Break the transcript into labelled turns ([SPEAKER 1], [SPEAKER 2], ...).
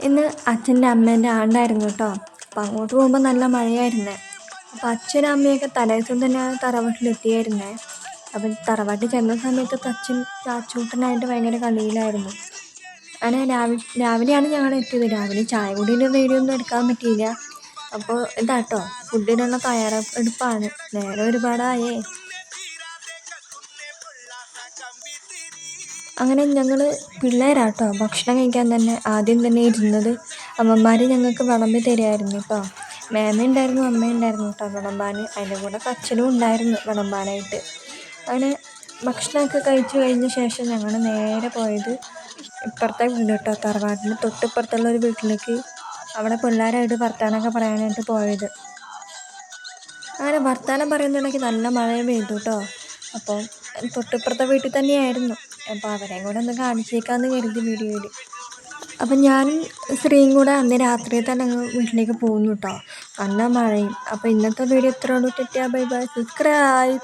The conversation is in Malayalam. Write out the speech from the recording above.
[SPEAKER 1] ഇന്ന് അച്ഛന്റെ അമ്മേന്റെ ആണ്ടായിരുന്നു കേട്ടോ. അപ്പം അങ്ങോട്ട് പോകുമ്പോൾ നല്ല മഴയായിരുന്നേ. അപ്പം അച്ഛനും അമ്മയൊക്കെ തലേദിവസം തന്നെ തറവാട്ടിലെത്തിയായിരുന്നേ അപ്പം തറവാട്ടിൽ ചെന്ന സമയത്ത് അച്ഛൻ ചാച്ചൂട്ടനായിട്ട് ഭയങ്കര കളിയിലായിരുന്നു. അങ്ങനെ രാവിലെ രാവിലെയാണ് ഞങ്ങൾ എത്തിയത്. രാവിലെ ചായ കുടീന്റെ വീഡിയോ ഒന്നും എടുക്കാൻ പറ്റിയില്ല. അപ്പോൾ ഇതാട്ടോ ഫുഡിനുള്ള തയ്യാറെടുപ്പാണ്. നേരെ ഒരുപാടായേ. അങ്ങനെ ഞങ്ങൾ പിള്ളേരാട്ടോ. ഭക്ഷണം കഴിക്കാൻ തന്നെ ആദ്യം തന്നെ ഇരുന്നത് അമ്മമാർ ഞങ്ങൾക്ക് വിളമ്പി തരുമായിരുന്നു കേട്ടോ മേമ ഉണ്ടായിരുന്നു അമ്മ ഉണ്ടായിരുന്നു കേട്ടോ വിളമ്പാൻ അതിന്റെ കൂടെ അച്ഛനും ഉണ്ടായിരുന്നു വിളമ്പാനായിട്ട്. അങ്ങനെ ഭക്ഷണമൊക്കെ കഴിച്ചു കഴിഞ്ഞ ശേഷം ഞങ്ങൾ നേരെ പോയത് ഇപ്പുറത്തെ വീട് കേട്ടോ തറവാട്ടിന്റെ തൊട്ടിപ്പുറത്തുള്ള ഒരു വീട്ടിലേക്ക്. അവിടെ പിള്ളേരായിട്ട് വർത്താനമൊക്കെ പറയാനായിട്ട് പോയത്. അങ്ങനെ വർത്താനം പറയുന്നുണ്ടെങ്കിൽ നല്ല മഴ പെയ്തു കേട്ടോ അപ്പോൾ തൊട്ടിപ്പുറത്തെ വീട്ടിൽ തന്നെയായിരുന്നു. അപ്പോൾ അവരെയും കൂടെ ഒന്ന് കാണിച്ചേക്കാമെന്ന് കരുതി വീഡിയോയിൽ അപ്പം ഞാനും സ്ത്രീയും കൂടെ അന്ന് രാത്രി തന്നെ അങ്ങ് വീട്ടിലേക്ക് പോകുന്നു കേട്ടോ നല്ല മഴയും. അപ്പോൾ ഇന്നത്തെ വീഡിയോ ഇത്രയുള്ളൂ തെറ്റിയാൽ ബൈ ബൈ. സബ്സ്ക്രൈബ്